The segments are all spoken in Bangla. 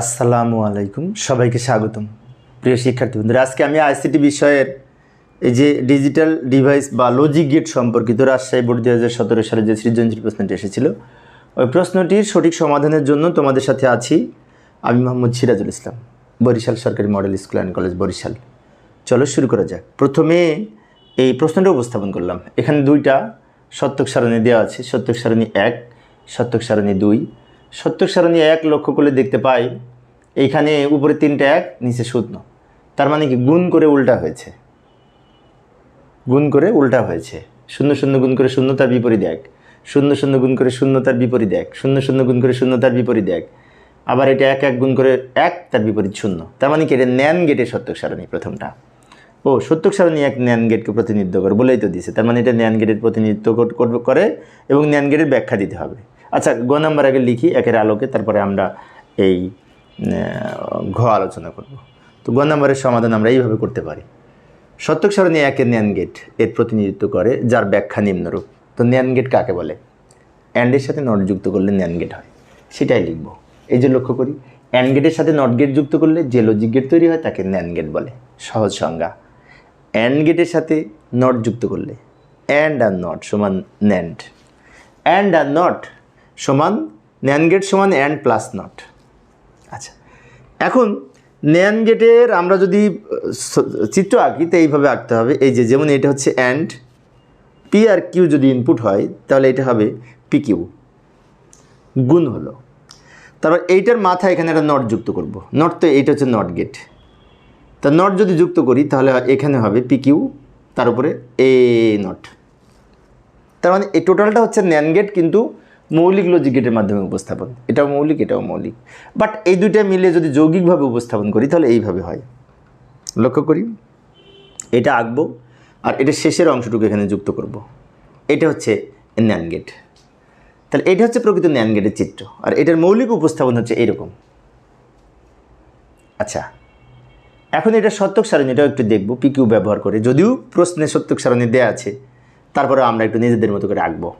আসসালামু আলাইকুম, সবাইকে স্বাগতম। প্রিয় শিক্ষার্থী বন্ধুরা আজকে আমি আইসিটি বিষয়ের এই যে ডিজিটাল ডিভাইস বা লজিক গেট সম্পর্কিত রাজশাহী বোর্ড দু হাজার সতেরো সালে যে সৃজনশীল প্রশ্নটি এসেছিল, ওই প্রশ্নটির সঠিক সমাধানের জন্য তোমাদের সাথে আছি আমি মোহাম্মদ সিরাজুল ইসলাম, বরিশাল সরকারি model school and college Barishal. চলো শুরু করা যাক। প্রথমে এই প্রশ্নটা উপস্থাপন করলাম। এখানে দুইটা সত্যক সারণী দেওয়া আছে, সত্যক সারণী এক, সত্যক সারণী দুই। সত্যক সারণী এক লক্ষ্য করলে দেখতে পাই, এইখানে উপরে তিনটা এক, নিচে শূন্য। তার মানে কি গুণ করে উল্টা হয়েছে। গুণ করে উল্টা হয়েছে। শূন্য শূন্য গুণ করে শূন্য তার বিপরীত এক। শূন্য শূন্য গুণ করে শূন্য তার বিপরীত এক। শূন্য শূন্য গুণ করে শূন্য তার বিপরীত এক। আবার এটা এক এক গুণ করে এক তার বিপরীত শূন্য। তার মানে কি এটা ন্যান গেটের সত্যক সারণী প্রথমটা। ও সত্যক সারণী এক ন্যান গেটকে প্রতিনিধিত্ব করে, বলেই তো দিয়েছে তার মানে এটা ন্যান গেটের প্রতিনিধিত্ব করে এবং ন্যান গেটের ব্যাখ্যা দিতে হবে। আচ্ছা গ নাম্বার আগে লিখি, একের আলোকে, তারপরে আমরা এই ঘ আলোচনা করব। তো গ নাম্বারের সমাধান আমরা এইভাবে করতে পারি। সত্যক সারণী একের ন্যান গেট, এর প্রতিনিধিত্ব করে, যার ব্যাখ্যা নিম্নরূপ। তো ন্যান গেট কাকে বলে? অ্যান্ডের সাথে নট যুক্ত করলে ন্যান গেট হয়। সেটাই লিখব। এই যে লক্ষ্য করি অ্যান্ড গেটের সাথে নট গেট যুক্ত করলে যে লজিক গেট তৈরি হয়, তাকে ন্যান গেট বলে। সহজ সংজ্ঞা। অ্যান্ড গেটের সাথে নট যুক্ত করলে অ্যান্ড আর নট সমান ন্যান্ড অ্যান্ড আর নট সমান ন্যান গেট সমান অ্যান্ড প্লাস নট আচ্ছা এখন ন্যান গেটের আমরা যদি চিত্র আঁকি, তো এইভাবে আঁকতে হবে। এই যে যেমন এটা হচ্ছে অ্যান্ড পি আর কিউ যদি ইনপুট হয়, তাহলে এটা হবে পি কিউ গুণ হলো। তারপর এইটার মাথায় এখানে একটা নট যুক্ত করব। নট তো এইটা হচ্ছে নট গেট তা নট যদি যুক্ত করি, তাহলে এখানে হবে পি কিউ তার উপরে এ নট তার মানে এই টোটালটা হচ্ছে ন্যান গেট, কিন্তু মৌলিক লজিক গেটের মাধ্যমে উপস্থাপন। এটাও মৌলিক এটাও মৌলিক। বাট এই দুইটা মিলে যদি যৌগিকভাবে উপস্থাপন করি, তাহলে এইভাবে হয়। লক্ষ্য করি। এটা আঁকবো, আর এটা শেষের অংশটুকু এখানে যুক্ত করব। এটা হচ্ছে ন্যান গেট। তাহলে এটা হচ্ছে প্রকৃত ন্যান গেটের চিত্র। আর এটার মৌলিক উপস্থাপন হচ্ছে এইরকম আচ্ছা এখন এটা সত্যক সারণীটাও একটু দেখব পিকিউ ব্যবহার করে। যদিও প্রশ্নে সত্যক সারণী দেওয়া আছে তারপরে আমরা একটু নিজেদের মতো করে আঁকবো।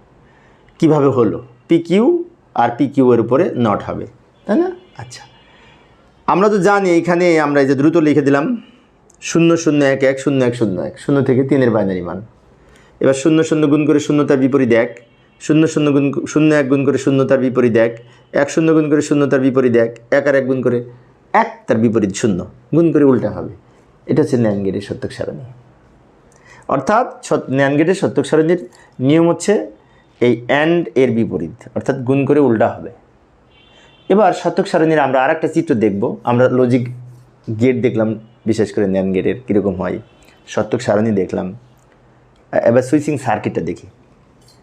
কীভাবে হলো? পিকিউ আর পিকিউ এর উপরে নট হবে তাই না? আচ্ছা। আমরা তো জানি এখানে আমরা এই যে দ্রুত লিখে দিলাম শূন্য শূন্য এক এক শূন্য এক শূন্য এক শূন্য থেকে তিনের বাইনারি মান। এবার শূন্য শূন্য গুণ করে শূন্য তার বিপরীত এক শূন্য শূন্য গুণ শূন্য এক গুণ করে শূন্য তার বিপরীত এক এক শূন্য গুণ করে শূন্য তার বিপরীত এক এক আর এক গুণ করে এক তার বিপরীত শূন্য গুণ করে উল্টা হবে। এটা হচ্ছে ন্যান গেটের সত্যক সারণী। অর্থাৎ সত- ন্যান গেটের সত্যক সারণীর নিয়ম হচ্ছে এই অ্যান্ড এর বিপরীত, অর্থাৎ গুণ করে উল্টা হবে। এবার শতক সারণীর আমরা আর একটা চিত্র দেখব। আমরা লজিক গেট দেখলাম, বিশেষ করে ন্যান গেটের কীরকম হয়। শতক সারণী দেখলাম। এবার সুইচিং সার্কিটটা দেখি।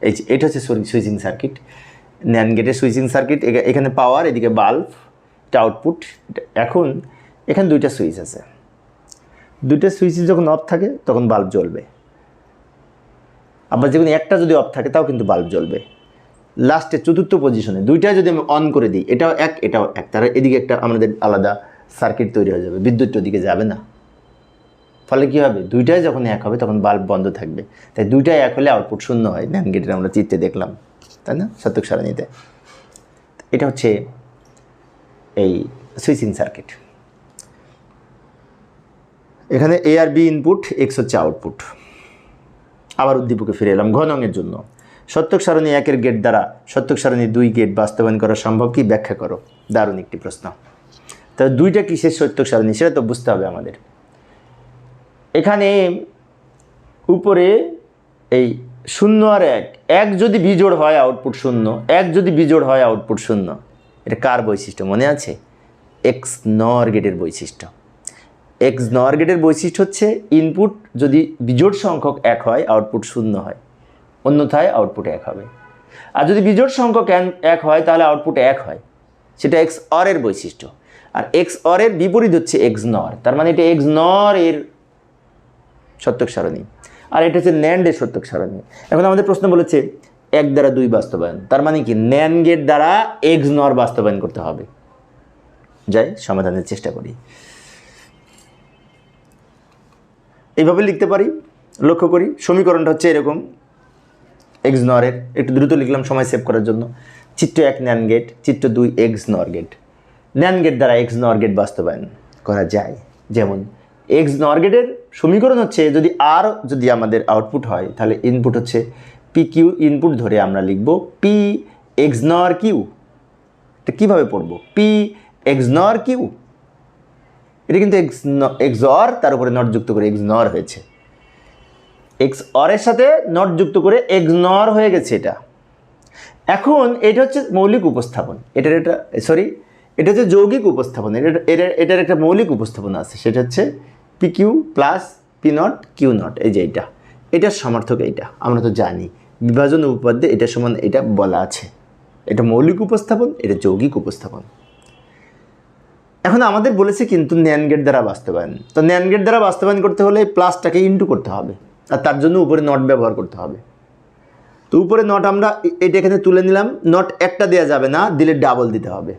এই যে, এটা হচ্ছে সুইচিং সার্কিট ন্যান গেটের সুইচিং সার্কিট এখানে পাওয়ার এদিকে বাল্ব এটা আউটপুট এখন এখানে দুইটা সুইচ আছে। দুইটা সুইচ যখন অফ থাকে, তখন বাল্ব জ্বলবে। আবার যখন একটা যদি অফ থাকে, তাও কিন্তু বাল্ব জ্বলবে। লাস্টে চতুর্থ পজিশনে দুইটাই যদি আমি অন করে দিই, এটাও এক এটাও এক। তারা এদিকে একটা আমাদের আলাদা সার্কিট তৈরি হয়ে যাবে, বিদ্যুৎ ওদিকে যাবে না। ফলে কী হবে? দুইটাই যখন এক হবে, তখন বাল্ব বন্ধ থাকবে। তাই দুইটাই এক হলে আউটপুট শূন্য হয়। ন্যান গেটের আমরা চিত্রে দেখলাম, তাই না? সত্যক সারণীতে। এটা হচ্ছে এই সুইচিং সার্কিট এখানে এ আর বি ইনপুট এক্স হচ্ছে আউটপুট আবার উদ্দীপকে ফিরে এলাম ঘনঙের জন্য। সত্যক সারণী একের গেট দ্বারা, সত্যক সারণী দুই গেট বাস্তবায়ন করা সম্ভব কি? ব্যাখ্যা করো। দারুণ একটি প্রশ্ন। তবে দুইটা কিসের সত্যক সারণী সেটা তো বুঝতে হবে আমাদের। এখানে উপরে এই শূন্য আর এক এক যদি বিজোড় হয় আউটপুট শূন্য, এক যদি বিজোড় হয় আউটপুট শূন্য। এটা কার বৈশিষ্ট্য মনে আছে? এক্স নর গেটের বৈশিষ্ট্য। এক্স নর গেটের বৈশিষ্ট্য হচ্ছে ইনপুট যদি বিজোড় সংখ্যক এক হয় আউটপুট শূন্য হয়। অন্যথায় আউটপুট এক হবে। আর যদি বিজোড় সংখ্যক এক হয়, তাহলে আউটপুট এক হয়। সেটা এক্স অরের বৈশিষ্ট্য। আর এক্স অরের বিপরীত হচ্ছে এক্স নর তার মানে এটা এক্স নর এর সত্যক সারণী। আর এটা হচ্ছে ন্যান্ডের সত্যক সারণী। এখন আমাদের প্রশ্ন বলেছে, এক দ্বারা দুই বাস্তবায়ন। তার মানে কি? ন্যান গেট দ্বারা এক্স নর বাস্তবায়ন করতে হবে। যাই, সমাধানের চেষ্টা করি। এইভাবে লিখতে পারি, লক্ষ্য করি, সমীকরণটা হচ্ছে এরকম। এক্স নরের একটু দ্রুত লিখলাম সময় সেভ করার জন্য। চিত্র এক ন্যান গেট চিত্র দুই এক্স নর গেট ন্যান গেট দ্বারা এক্স নর গেট বাস্তবায়ন করা যায়। যেমন এক্স নর গেটের সমীকরণ হচ্ছে, যদি আর যদি আমাদের আউটপুট হয়, তাহলে ইনপুট হচ্ছে পি কিউ ইনপুট ধরে আমরা লিখব পি এক্স নর কিউ এটা কীভাবে পড়ব? পি এক্স নর কিউ এটা কিন্তু এক্স এক্স অর তার উপরে নট যুক্ত করে এক্স নর হয়েছে। এক্স অরের সাথে নট যুক্ত করে এক্স নর হয়ে গেছে এটা। এখন এটা হচ্ছে মৌলিক উপস্থাপন। এটার এটা সরি এটা হচ্ছে যৌগিক উপস্থাপন। এটা এটার এটার একটা মৌলিক উপস্থাপন আছে। সেটা হচ্ছে P Q plus P not Q not এই যে এটা। এটার সমর্থক এইটা। আমরা তো জানি। বিভাজন উপপাদ্যে এটা সমান এটা বলা আছে। এটা মৌলিক উপস্থাপন, এটা যৌগিক উপস্থাপন। এখন আমাদের বলেছে কিন্তু ন্যান গেট দ্বারা বাস্তবায়ন। তো ন্যান গেট দ্বারা বাস্তবায়ন করতে হলে প্লাসটাকে ইন্টু করতে হবে। আর তার জন্য উপরে নট ব্যবহার করতে হবে। তো উপরে নট আমরা এটা এখানে তুলে নিলাম। নট একটা দেওয়া যাবে না, দিলে ডাবল দিতে হবে।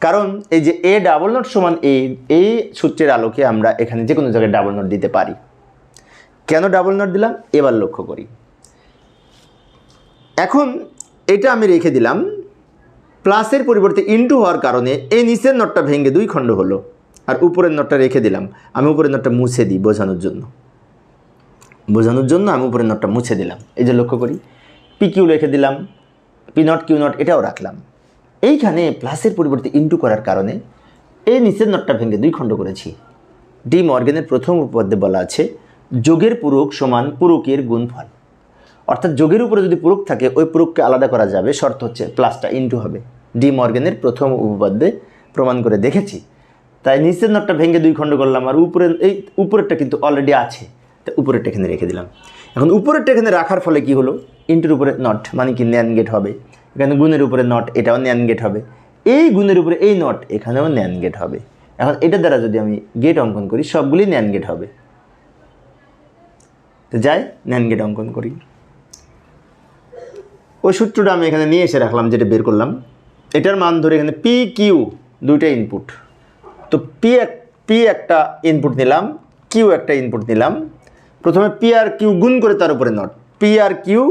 কারণ এই যে এ ডাবল নট সমান এ এই সূত্রের আলোকে আমরা এখানে যে কোনো জায়গায় ডাবল নট দিতে পারি। কেন ডাবল নট দিলাম? এবার লক্ষ্য করি। এখন এটা আমি রেখে দিলাম। প্লাসের পরিবর্তে ইনটু হওয়ার কারণে এই নিচের নটটা ভেঙে দুই খণ্ড হলো। আর উপরের নটটা রেখে দিলাম। আমি উপরের নটটা মুছে দিই বোঝানোর জন্য। বোঝানোর জন্য আমি উপরের নটটা মুছে দিলাম। এই যে লক্ষ্য করি পি কিউ রেখে দিলাম। পি নট কিউ নট এটাও রাখলাম। এইখানে প্লাসের পরিবর্তে ইনটু করার কারণে এই নিচের নটটা ভেঙে দুই খণ্ড করেছি। ডি মর্গেনের প্রথম উপপাদ্যে বলা আছে, যোগের পূরক সমান পূরকের গুণফল। অর্থাৎ যোগের উপরে যদি পূরক থাকে, ওই পূরককে আলাদা করা যাবে। শর্ত হচ্ছে প্লাসটা ইনটু হবে। ডি মর্গেনের প্রথম উপপাদ্যে প্রমাণ করে দেখেছি। তাই নিচের নটটা ভেঙে দুই খণ্ড করলাম আর উপরে, এই উপরেরটা কিন্তু অলরেডি আছে। তা উপরেরটা এখানে রেখে দিলাম। এখন উপরেরটা এখানে রাখার ফলে কি হলো? ইন্টুর উপরে নট মানে কি ন্যান গেট হবে। এখানে গুণের উপরে নট এটাও ন্যান গেট হবে। এই গুণের উপরে এই নট এখানেও ন্যান গেট হবে। এখন এটা দ্বারা যদি আমি গেট অঙ্কন করি সবগুলি ন্যান গেট হবে। তো যাই ন্যান গেট অঙ্কন করি। ওই সূত্রটা আমি এখানে নিয়ে এসে রাখলাম, যেটা বের করলাম। এটার মান ধরে এখানে পি কিউ দুইটা ইনপুট তো পি এক পি একটা ইনপুট নিলাম কিউ একটা ইনপুট নিলাম। প্রথমে পি আর কিউ গুণ করে তার উপরে নট পি আর কিউ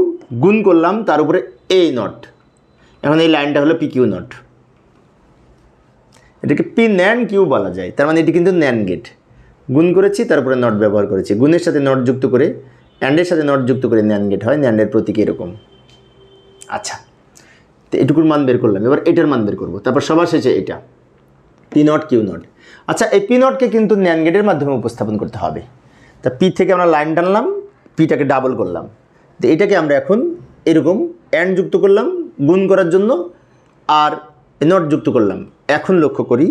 গুণ করলাম, তার উপরে এই নট এখন এই লাইনটা হলো পি কিউ নট এটাকে পি ন্যান কিউ বলা যায়। তার মানে এটি কিন্তু ন্যান গেট গুণ করেছি তারপরে নট ব্যবহার করেছি। গুণের সাথে নট যুক্ত করে অ্যান্ডের সাথে নট যুক্ত করে ন্যান গেট হয়। ন্যান্ডের প্রতীক এরকম। তো এটুকুর মান বের করলাম, এবার এটার মান বের করব, তারপর সবার শেষে এটা পি নট কিউ নট আচ্ছা এই পি নটকে কিন্তু ন্যান গেটের মাধ্যমে উপস্থাপন করতে হবে। তা পি থেকে আমরা লাইন টানলাম পিটাকে ডাবল করলাম। তো এটাকে আমরা এখন এরকম অ্যান্ড যুক্ত করলাম, গুণ করার জন্য, আর নট যুক্ত করলাম। এখন লক্ষ্য করি,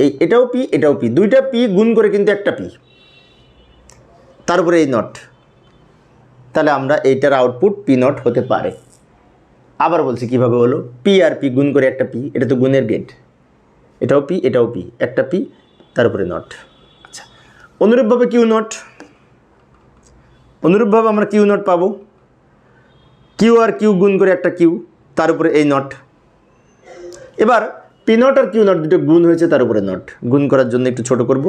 এই এটাও পি এটাও পি দুইটা পি গুণ করে কিন্তু একটা পি তার উপরে এই নট তাহলে আমরা এইটার আউটপুট পি নট হতে পারে। আবার বলছি কীভাবে হলো? পি আর পি গুণ করে একটা পি এটা তো গুণের গেট। এটাও পি এটাও পি একটা পি তার উপরে নট আচ্ছা অনুরূপভাবে কিউ নট অনুরূপভাবে আমরা কিউ নট পাবো। কিউ আর কিউ গুণ করে একটা কিউ তার উপরে এই নট এবার পি নট আর কিউ নট দুটো গুণ হয়েছে, তার উপরে নট গুণ করার জন্য একটু ছোট করব।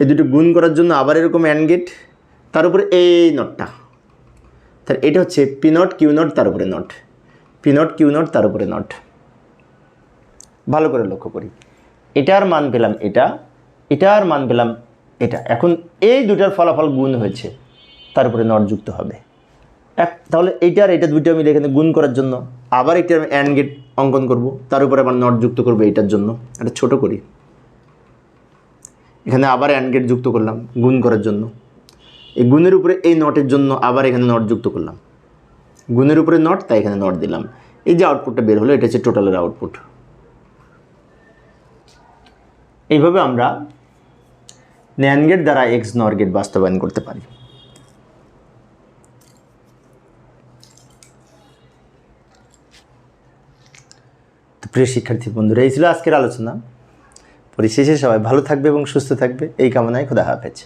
এই দুটো গুণ করার জন্য আবার এরকম অ্যান্ড গেট তার উপরে এই নটটা তাহলে এটা হচ্ছে পি নট কিউ নট তার উপরে not P not, Q not, তার উপরে নট। ভালো করে লক্ষ্য করি। এটার মান পেলাম এটা, এটার মান পেলাম এটা। এখন এই দুটার ফলাফল গুণ হয়েছে, তার উপরে নট যুক্ত হবে। এক, তাহলে এইটার এটা দুইটা মিলে এখানে গুণ করার জন্য আবার একটা আমি অ্যান্ড গেট অঙ্কন করব, তার উপরে আবার নট যুক্ত করব এটার জন্য। এটা ছোট করি। এখানে আবার অ্যান্ড গেট যুক্ত করলাম, গুণ করার জন্য। এই গুণের উপরে এই নটের জন্য আবার এখানে নট যুক্ত করলাম। গুণের উপরে নট তাই এখানে নট দিলাম। এই যে আউটপুটটা বের হলো, এটা হচ্ছে টোটালের আউটপুট এইভাবে আমরা ন্যান গেট দ্বারা এক্স নর গেট বাস্তবায়ন করতে পারি। প্রিয় শিক্ষার্থী বন্ধুরা, এই ছিল আজকের আলোচনা। পরিশেষে সবাই ভালো থাকবে এবং সুস্থ থাকবে। এই কামনায় খোদা হাফেজ।